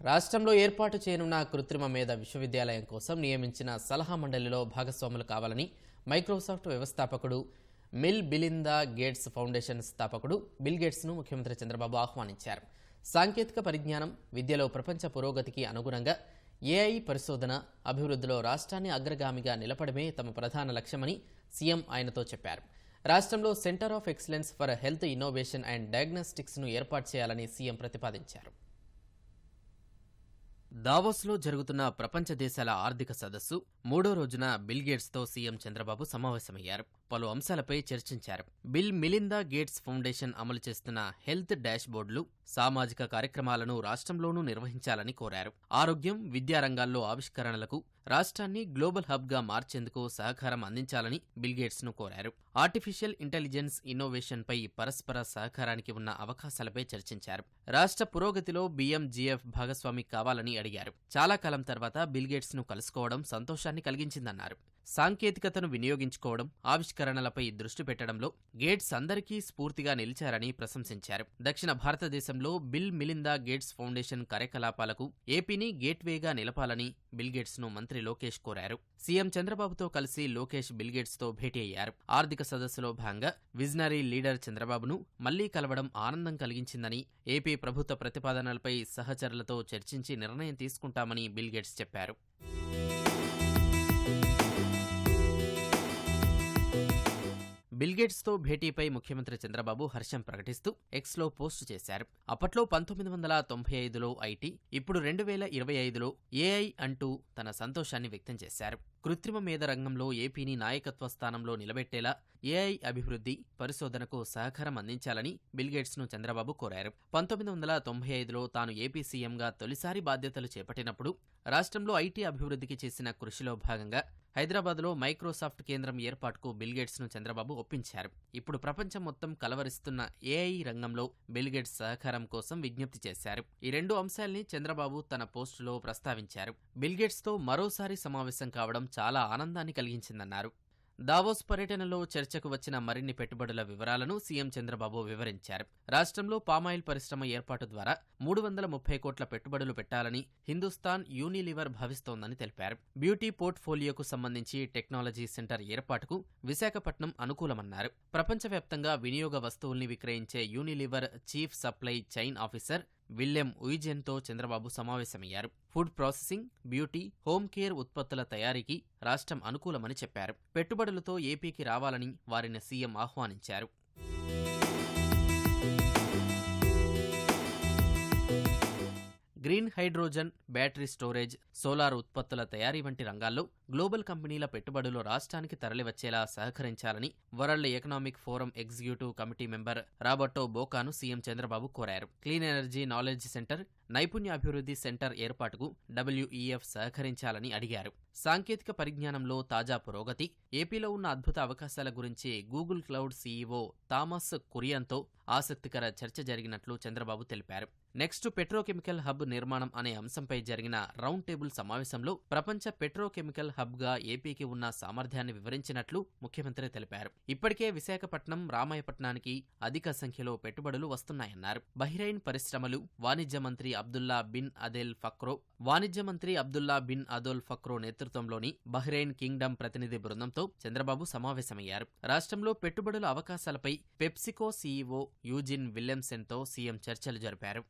రాష్ట్రంలో ఏర్పాటు చేయనున్న కృత్రిమ మేధ విశ్వవిద్యాలయం కోసం నియమించిన సలహా మండలిలో భాగస్వాములు కావాలని మైక్రోసాఫ్ట్ వ్యవస్థాపకుడు మిల్ బిలిందా గేట్స్ ఫౌండేషన్ స్థాపకుడు బిల్ గేట్స్ను ముఖ్యమంత్రి చంద్రబాబు ఆహ్వానించారు. సాంకేతిక పరిజ్ఞానం విద్యలో ప్రపంచ పురోగతికి అనుగుణంగా ఏఐ పరిశోధన అభివృద్ధిలో రాష్ట్రాన్ని అగ్రగామిగా నిలపడమే తమ ప్రధాన లక్ష్యమని సీఎం ఆయనతో చెప్పారు. రాష్ట్రంలో centre of excellence for health innovation and డయాగ్నోస్టిక్స్ను ఏర్పాటు చేయాలని సీఎం ప్రతిపాదించారు. దావోస్లో జరుగుతున్న ప్రపంచ దేశాల ఆర్థిక సదస్సు మూడో రోజున బిల్గేట్స్తో సీఎం చంద్రబాబు సమావేశమయ్యారు. పలు అంశాలపై చర్చించారు. బిల్ మిలిందా గేట్స్ ఫౌండేషన్ అమలు చేస్తున్న హెల్త్ డాష్ బోర్డులు సామాజిక కార్యక్రమాలను రాష్ట్రంలోనూ నిర్వహించాలని కోరారు. ఆరోగ్యం విద్యా రంగాల్లో ఆవిష్కరణలకు రాష్ట్రాన్ని గ్లోబల్ హబ్గా మార్చేందుకు సహకారం అందించాలని బిల్గేట్స్ను కోరారు. ఆర్టిఫిషియల్ ఇంటెలిజెన్స్ ఇన్నోవేషన్పై పరస్పర సహకారానికి ఉన్న అవకాశాలపై చర్చించారు. రాష్ట్ర పురోగతిలో బీఎంజీఎఫ్ భాగస్వామి కావాలని అడిగారు. చాలా కాలం తర్వాత బిల్గేట్స్ను కలుసుకోవడం సంతోషాన్ని కలిగించిందన్నారు. సాంకేతికతను వినియోగించుకోవడం ఆవిష్కరణలపై దృష్టి పెట్టడంలో గేట్స్ అందరికీ స్ఫూర్తిగా నిలిచారని ప్రశంసించారు. దక్షిణ భారతదేశంలో బిల్ మిలిందా గేట్స్ ఫౌండేషన్ కార్యకలాపాలకు ఏపీని గేట్వేగా నిలపాలని బిల్గేట్స్ను మంత్రి లోకేష్ కోరారు. సీఎం చంద్రబాబుతో కలిసి లోకేష్ బిల్గేట్స్తో తో భేటీ అయ్యారు. ఆర్థిక సదస్సులో భాగంగా విజనరీ లీడర్ చంద్రబాబును మళ్ళీ కలవడం ఆనందం కలిగించిందని ఏపీ ప్రభుత్వ ప్రతిపాదనలపై సహచరులతో చర్చించి నిర్ణయం తీసుకుంటామని బిల్ గేట్స్ చెప్పారు. బిల్గేట్స్తో భేటీపై ముఖ్యమంత్రి చంద్రబాబు హర్షం ప్రకటిస్తూ ఎక్స్లో పోస్టు చేశారు. అప్పట్లో పంతొమ్మిది వందల తొంభై ఐదులో ఐటీ ఇప్పుడు రెండు వేల ఇరవై ఐదులో ఏఐ అంటూ తన సంతోషాన్ని వ్యక్తం చేశారు. కృత్రిమ మేధ రంగంలో ఏపీని నాయకత్వ స్థానంలో నిలబెట్టేలా ఏఐ అభివృద్ధి పరిశోధనకు సహకారం అందించాలని బిల్గేట్స్ను చంద్రబాబు కోరారు. పంతొమ్మిది వందల తొంభై ఐదులో తాను ఏపీ సీఎంగా తొలిసారి బాధ్యతలు చేపట్టినప్పుడు రాష్ట్రంలో ఐటీ అభివృద్ధికి చేసిన కృషిలో భాగంగా హైదరాబాద్లో మైక్రోసాఫ్ట్ కేంద్రం ఏర్పాటుకు బిల్గేట్స్ను చంద్రబాబు ఒప్పించారు. ఇప్పుడు ప్రపంచం మొత్తం కలవరిస్తున్న ఏఐ రంగంలో బిల్గేట్స్ సహకారం కోసం విజ్ఞప్తి చేశారు. ఈ రెండు అంశాల్ని చంద్రబాబు తన పోస్టులో ప్రస్తావించారు. బిల్గేట్స్తో మరోసారి సమావేశం కావడం చాలా ఆనందాన్ని కలిగించిందన్నారు. దావోస్ పర్యటనలో చర్చకు వచ్చిన మరిన్ని పెట్టుబడుల వివరాలను సీఎం చంద్రబాబు వివరించారు. రాష్ట్రంలో పామాయిల్ పరిశ్రమ ఏర్పాటు ద్వారా మూడు వందల ముప్పై కోట్ల పెట్టుబడులు పెట్టాలని హిందుస్థాన్ యూనిలివర్ భావిస్తోందని తెలిపారు. బ్యూటీ పోర్ట్ఫోలియోకు సంబంధించి టెక్నాలజీ సెంటర్ ఏర్పాటుకు విశాఖపట్నం అనుకూలమన్నారు. ప్రపంచవ్యాప్తంగా వినియోగ వస్తువుల్ని విక్రయించే Unilever chief supply chain officer Willem ఉయిజెన్తో Chandrababu సమావేశమయ్యారు. Food processing beauty home care ఉత్పత్తుల తయారీకి రాష్ట్రం అనుకూలమని చెప్పారు. పెట్టుబడులతో ఏపీకి రావాలని వారిని సీఎం ఆహ్వానించారు. Green hydrogen battery storage solar ఉత్పత్తుల తయారీ వంటి రంగాల్లో గ్లోబల్ కంపెనీల పెట్టుబడులు రాష్ట్రానికి తరలివచ్చేలా సహకరించాలని world economic forum executive committee member Roberto బోకాను CM Chandrababu కోరారు. క్లీన్ ఎనర్జీ నాలెడ్జ్ సెంటర్ నైపుణ్యాభివృద్ధి సెంటర్ ఏర్పాటుకు డబ్ల్యూఈఎఫ్ సహకరించాలని అడిగారు. సాంకేతిక పరిజ్ఞానంలో తాజా పురోగతి ఏపీలో ఉన్న అద్భుత అవకాశాల గురించి గూగుల్ క్లౌడ్ సీఈఓ థామస్ కురియన్తో ఆసక్తికర చర్చ జరిగినట్లు చంద్రబాబు తెలిపారు. నెక్స్ట్ పెట్రోకెమికల్ హబ్ నిర్మాణం అనే అంశంపై జరిగిన రౌండ్ టేబుల్ సమావేశంలో ప్రపంచ పెట్రోకెమికల్ హబ్గా ఏపీకి ఉన్న సామర్థ్యాన్ని వివరించినట్లు ముఖ్యమంత్రి తెలిపారు. ఇప్పటికే విశాఖపట్నం రామాయపట్నానికి అధిక సంఖ్యలో పెట్టుబడులు వస్తున్నాయన్నారు. బహిరైన్ పరిశ్రమలు వాణిజ్య మంత్రి అబ్దుల్లా బిన్ అదేల్ ఫక్రో వాణిజ్య మంత్రి అబ్దుల్లా బిన్ అదోల్ ఫక్రో నేతృత్వంలోని బహ్రెయిన్ కింగ్డమ్ ప్రతినిధి బృందంతో చంద్రబాబు సమావేశమయ్యారు. రాష్ట్రంలో పెట్టుబడుల అవకాశాలపై పెప్సికో సీఈఓ యూజిన్ విలియమ్సెన్తో సీఎం చర్చలు జరిపారు.